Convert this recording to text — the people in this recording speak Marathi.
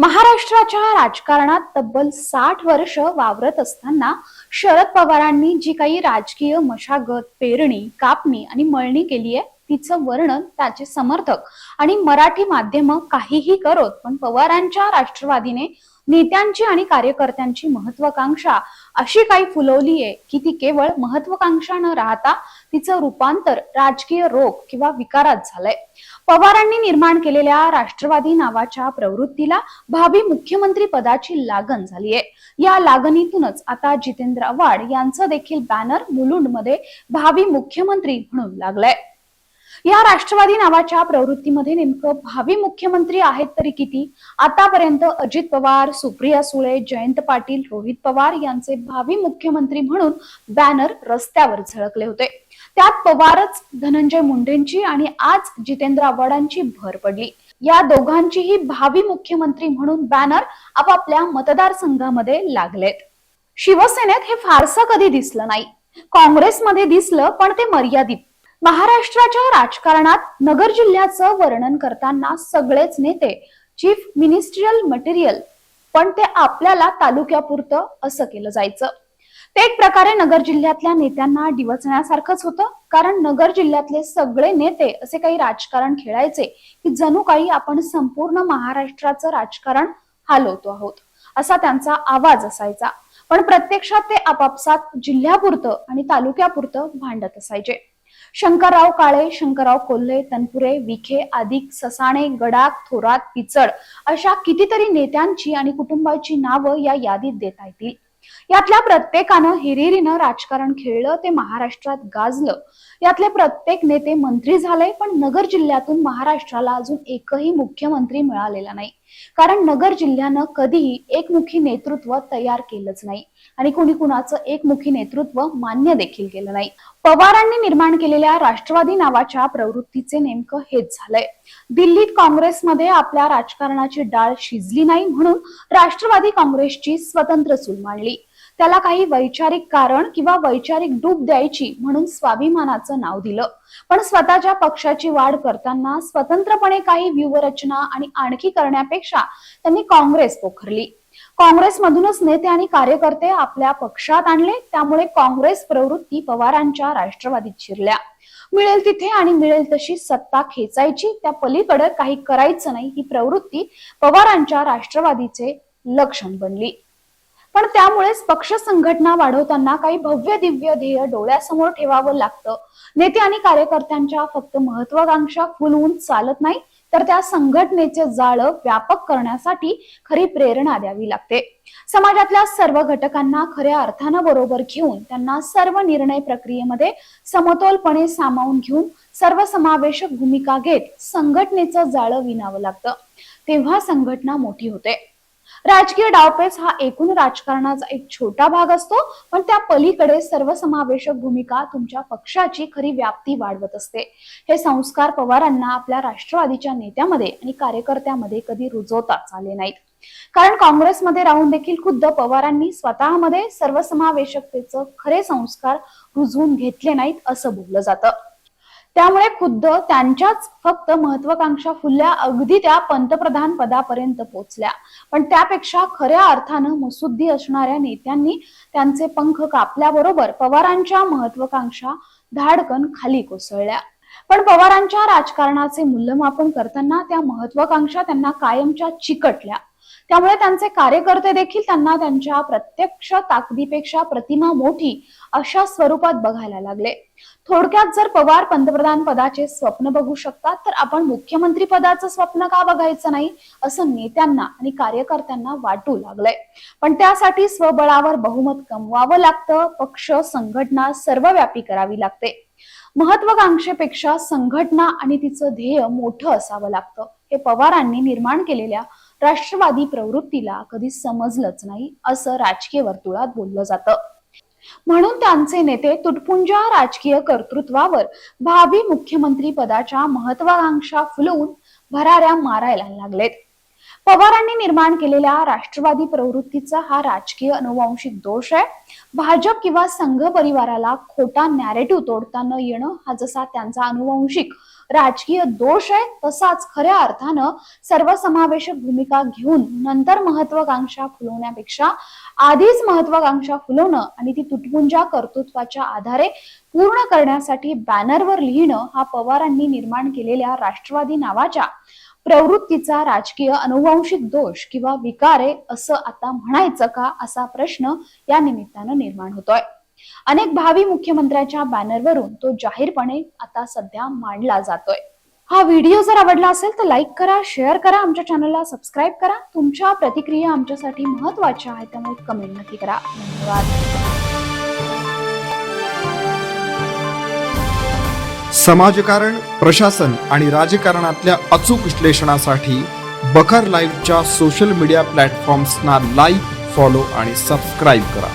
महाराष्ट्राच्या राजकारणात तब्बल साठ वर्ष वावरत असताना शरद पवारांनी जी काही राजकीय मशागत पेरणी कापणी आणि मळणी केली आहे तिचं वर्णन त्याचे समर्थक आणि मराठी माध्यम काहीही करत पण पवारांच्या राष्ट्रवादीने नेत्यांची आणि कार्यकर्त्यांची महत्वाकांक्षा अशी काही फुलवली आहे की ती केवळ महत्वाकांक्षा न राहता तिचं रूपांतर राजकीय रोग किंवा विकारात झालंय. पवारांनी निर्माण केलेल्या राष्ट्रवादी नावाच्या प्रवृत्तीला भावी मुख्यमंत्री पदाची लागण झाली आहे. या लागणीतूनच आता जितेंद्र आव्हाड यांचं देखील बॅनर मुलुंडमध्ये भावी मुख्यमंत्री म्हणून लागलंय. या राष्ट्रवादी नावाच्या प्रवृत्तीमध्ये नेमकं भावी मुख्यमंत्री आहेत तरी किती? आतापर्यंत अजित पवार सुप्रिया सुळे जयंत पाटील रोहित पवार यांचे भावी मुख्यमंत्री म्हणून बॅनर रस्त्यावर झळकले होते. त्यात पवारच धनंजय मुंडेंची आणि आज जितेंद्र आव्हाडांची भर पडली. या दोघांचीही भावी मुख्यमंत्री म्हणून बॅनर आपापल्या मतदारसंघामध्ये लागलेत. शिवसेनेत हे फारसं कधी दिसलं नाही. काँग्रेसमध्ये दिसलं पण ते मर्यादित. महाराष्ट्राच्या राजकारणात नगर जिल्ह्याचं वर्णन करताना सगळेच नेते चीफ मिनिस्ट्रियल मटेरियल पण ते आपल्याला तालुक्यापुरतं असं केलं जायचं. ते एक प्रकारे नगर जिल्ह्यातल्या नेत्यांना डिवचण्यासारखंच होतं कारण नगर जिल्ह्यातले सगळे नेते असे काही राजकारण खेळायचे की जणू काही आपण संपूर्ण महाराष्ट्राचं राजकारण हालवतो आहोत असा त्यांचा आवाज असायचा. पण प्रत्यक्षात ते आपापसात जिल्ह्यापुरतं आणि तालुक्यापुरतं भांडत असायचे. शंकरराव काळे शंकरराव कोल्हे तनपुरे विखे आदिक ससाणे गडाख थोरात पिचड अशा कितीतरी नेत्यांची आणि कुटुंबाची नावं या यादीत देता येतील. यातल्या प्रत्येकानं हिरिरीनं राजकारण खेळलं ते महाराष्ट्रात गाजलं. यातले प्रत्येक नेते मंत्री झाले पण नगर जिल्ह्यातून महाराष्ट्राला अजून एकही मुख्यमंत्री मिळालेला नाही. कारण नगर जिल्ह्यानं कधीही एकमुखी नेतृत्व तयार केलंच नाही. आणि कुणी कुणाचं एकमुखी नेतृत्व मान्य देखील केलं नाही. पवारांनी निर्माण केलेल्या राष्ट्रवादी नावाच्या प्रवृत्तीचे नेमकं हेच झालंय. दिल्लीत काँग्रेसमध्ये आपल्या राजकारणाची डाळ शिजली नाही म्हणून राष्ट्रवादी काँग्रेसची स्वतंत्र चूल मांडली. त्याला काही वैचारिक कारण किंवा वैचारिक डूब द्यायची म्हणून स्वाभिमानाचं नाव दिलं. पण स्वतःच्या पक्षाची वाढ करताना स्वतंत्रपणे काही व्यूहरचना आणि आणखी करण्यापेक्षा त्यांनी काँग्रेस पोखरली. काँग्रेसमधूनच नेते आणि कार्यकर्ते आपल्या पक्षात आणले. त्यामुळे काँग्रेस प्रवृत्ती पवारांच्या राष्ट्रवादीत शिरल्या. मिळेल तिथे आणि मिळेल तशी सत्ता खेचायची. त्या पलीकडे काही करायचं नाही ही प्रवृत्ती पवारांच्या राष्ट्रवादीचे लक्षण बनली. पण त्यामुळेच पक्ष संघटना वाढवताना काही भव्य दिव्य ध्येय डोळ्यासमोर ठेवावं लागतं. नेते आणि कार्यकर्त्यांच्या फक्त महत्वाकांक्षा फुलवून चालत नाही. तर त्या संघटनेचे जाळ व्यापक करण्यासाठी खरी प्रेरणा द्यावी लागते. समाजातल्या सर्व घटकांना खऱ्या अर्थानं बरोबर घेऊन त्यांना सर्व निर्णय प्रक्रियेमध्ये समतोलपणे सामावून घेऊन सर्वसमावेशक भूमिका घेत संघटनेचं जाळं विणावं लागतं. तेव्हा संघटना मोठी होते. राजकीय डावपेच हा एकूण राजकारणाचा एक छोटा भाग असतो पण त्या पलीकडे सर्वसमावेशक भूमिका तुमच्या पक्षाची खरी व्याप्ती वाढवत असते. हे संस्कार पवारांना आपल्या राष्ट्रवादीच्या नेत्यामध्ये आणि कार्यकर्त्यामध्ये कधी रुजवताच आले नाहीत. कारण काँग्रेसमध्ये राहून देखील खुद्द पवारांनी स्वतःमध्ये सर्वसमावेशकतेचं खरे संस्कार रुजवून घेतले नाहीत असं बोललं जातं. त्यामुळे खुद्द त्यांच्याच फक्त महत्वाकांक्षा फुलल्या अगदी त्या पंतप्रधान पदापर्यंत पोहोचल्या पण त्यापेक्षा खऱ्या अर्थानं मुसुद्दी असणाऱ्या नेत्यांनी त्यांचे पंख कापल्याबरोबर पवारांच्या महत्वाकांक्षा धाडकन खाली कोसळल्या. पण पवारांच्या राजकारणाचे मूल्यमापन करताना त्या महत्वाकांक्षा त्यांना कायमच्या चिकटल्या. त्यामुळे त्यांचे कार्यकर्ते देखील त्यांना त्यांच्या प्रत्यक्ष ताकदीपेक्षा प्रतिमा मोठी अशा स्वरूपात बघायला लागले. थोडक्यात जर पवार पंतप्रधान पदाचे स्वप्न बघू शकतात तर आपण मुख्यमंत्री पदाचं स्वप्न का बघायचं नाही असं नेत्यांना आणि कार्यकर्त्यांना वाटू लागलंय. पण त्यासाठी स्वबळावर बहुमत कमवावं लागतं पक्ष संघटना सर्वव्यापी करावी लागते. महत्वाकांक्षेपेक्षा संघटना आणि तिचं ध्येय मोठं असावं लागतं हे पवारांनी निर्माण केलेल्या राष्ट्रवादी प्रवृत्तीला कधी समजलंच नाही असं राजकीय वर्तुळात बोललं जातं. म्हणून त्यांचे नेते तुटपुंजा राजकीय कर्तृत्वावर भावी मुख्यमंत्री पदाच्या महत्वाकांक्षा फुलवून भराऱ्या मारायला लागलेत. पवारांनी निर्माण केलेल्या राष्ट्रवादी प्रवृत्तीचा हा राजकीय अनुवांशिक दोष आहे. भाजप किंवा संघ परिवाराला खोटा नॅरेटिव्ह तोडताना येणं हा जसा त्यांचा अनुवांशिक राजकीय दोष आहे तसाच खऱ्या अर्थानं सर्वसमावेशक भूमिका घेऊन नंतर महत्वाकांक्षा फुलवण्यापेक्षा आधीच महत्वाकांक्षा फुलवणं आणि ती तुटपुंजा कर्तृत्वाच्या आधारे पूर्ण करण्यासाठी बॅनरवर लिहिणं हा पवारांनी निर्माण केलेल्या राष्ट्रवादी नावाच्या प्रवृत्तीचा राजकीय अनुवांशिक दोष किंवा विकार आहे असं आता म्हणायचं का असा प्रश्न या निमित्तानं निर्माण होतोय. अनेक भावी मुख्यमंत्र्यांच्या बॅनरवरून तो जाहीरपणे आता सध्या मांडला जातोय. हा व्हिडिओ जर आवडला असेल तर लाईक करा शेअर करा आमच्या चॅनलला सबस्क्राईब करा. तुमच्या प्रतिक्रिया आमच्यासाठी महत्त्वाच्या आहेत त्यामुळे कमेंट नक्की करा. धन्यवाद. समाजकारण प्रशासन आणि राजकारणातल्या अचूक विश्लेषणासाठी बखर लाईव्हच्या सोशल मीडिया प्लॅटफॉर्म्सना लाईक फॉलो आणि सबस्क्राईब करा.